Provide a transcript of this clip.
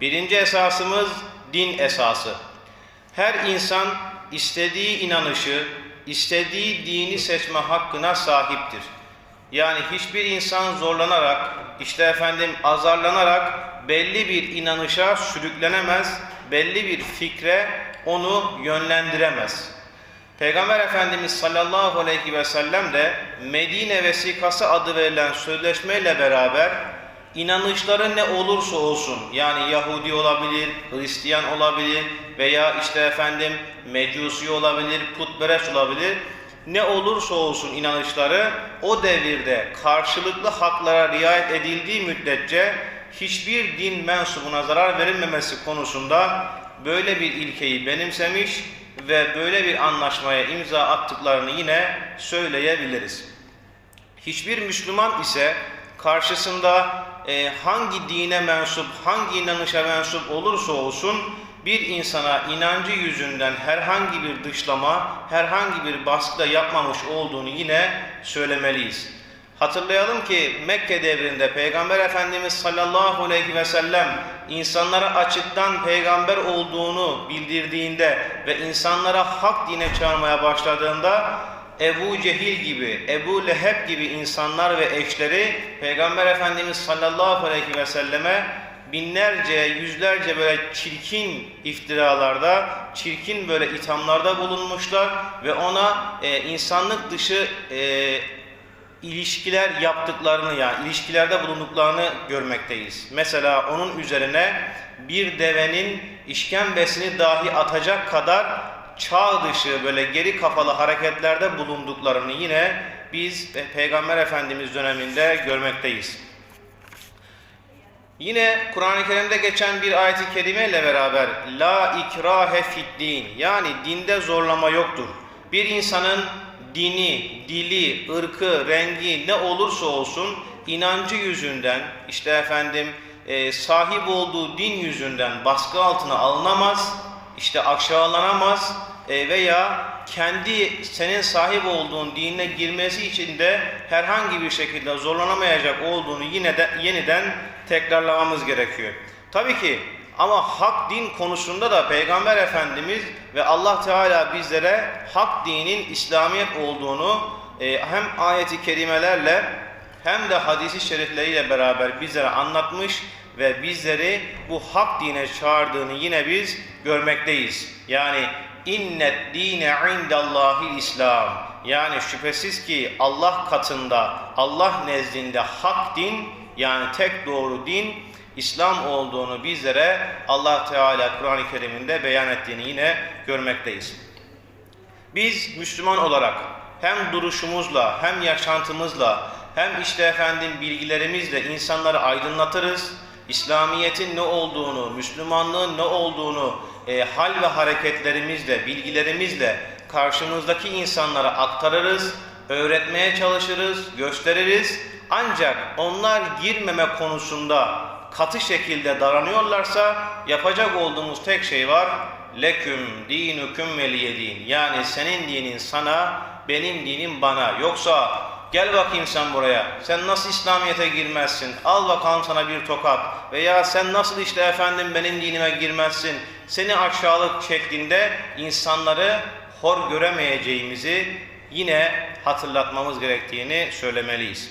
Birinci esasımız din esası. Her insan istediği inanışı, istediği dini seçme hakkına sahiptir. Yani hiçbir insan zorlanarak, işte efendim azarlanarak belli bir inanışa sürüklenemez, belli bir fikre onu yönlendiremez. Peygamber Efendimiz sallallahu aleyhi ve sellem de Medine vesikası adı verilen sözleşmeyle beraber inanışları ne olursa olsun yani Yahudi olabilir, Hristiyan olabilir veya işte efendim Mecusi olabilir, putperest olabilir ne olursa olsun inanışları o devirde karşılıklı haklara riayet edildiği müddetçe hiçbir din mensubuna zarar verilmemesi konusunda böyle bir ilkeyi benimsemiş ve böyle bir anlaşmaya imza attıklarını yine söyleyebiliriz. Hiçbir Müslüman ise karşısında e, hangi dine mensup, hangi inanışa mensup olursa olsun bir insana inancı yüzünden herhangi bir dışlama, herhangi bir baskı da yapmamış olduğunu yine söylemeliyiz. Hatırlayalım ki Mekke devrinde Peygamber Efendimiz sallallahu aleyhi ve sellem insanlara açıktan peygamber olduğunu bildirdiğinde ve insanlara hak dine çağırmaya başladığında Ebu Cehil gibi, Ebu Leheb gibi insanlar ve eşleri Peygamber Efendimiz sallallahu aleyhi ve selleme binlerce, yüzlerce böyle çirkin iftiralarda, çirkin böyle ithamlarda bulunmuşlar ve ona e, insanlık dışı e, ilişkiler yaptıklarını yani ilişkilerde bulunduklarını görmekteyiz. Mesela onun üzerine bir devenin işkembesini dahi atacak kadar çağ dışı böyle geri kafalı hareketlerde bulunduklarını yine biz Peygamber Efendimiz döneminde görmekteyiz. Yine Kur'an-ı Kerim'de geçen bir ayet-i kerime ile beraber la ikrahe fid din yani dinde zorlama yoktur. Bir insanın dini, dili, ırkı, rengi ne olursa olsun inancı yüzünden işte efendim e, sahip olduğu din yüzünden baskı altına alınamaz, işte aşağılanamaz e, veya kendi senin sahip olduğun dinine girmesi için de herhangi bir şekilde zorlanamayacak olduğunu yine de yeniden tekrarlamamız gerekiyor. Tabii ki ama hak din konusunda da Peygamber Efendimiz ve Allah Teala bizlere hak dinin İslamiyet olduğunu e, hem ayeti kerimelerle hem de hadisi şerifleriyle beraber bizlere anlatmış ve bizleri bu hak dine çağırdığını yine biz görmekteyiz. Yani innet dine indallahi İslam. Yani şüphesiz ki Allah katında, Allah nezdinde hak din yani tek doğru din İslam olduğunu bizlere Allah Teala Kur'an-ı Kerim'inde beyan ettiğini yine görmekteyiz. Biz Müslüman olarak hem duruşumuzla hem yaşantımızla hem işte efendim bilgilerimizle insanları aydınlatırız. İslamiyet'in ne olduğunu, Müslümanlığın ne olduğunu e, hal ve hareketlerimizle, bilgilerimizle karşımızdaki insanlara aktarırız, öğretmeye çalışırız, gösteririz. Ancak onlar girmeme konusunda katı şekilde davranıyorlarsa yapacak olduğumuz tek şey var. Leküm dinüküm veliyedin. Yani senin dinin sana, benim dinim bana. Yoksa gel bakayım sen buraya. Sen nasıl İslamiyet'e girmezsin? Al bakalım sana bir tokat. Veya sen nasıl işte efendim benim dinime girmezsin? Seni aşağılık şeklinde insanları hor göremeyeceğimizi yine hatırlatmamız gerektiğini söylemeliyiz.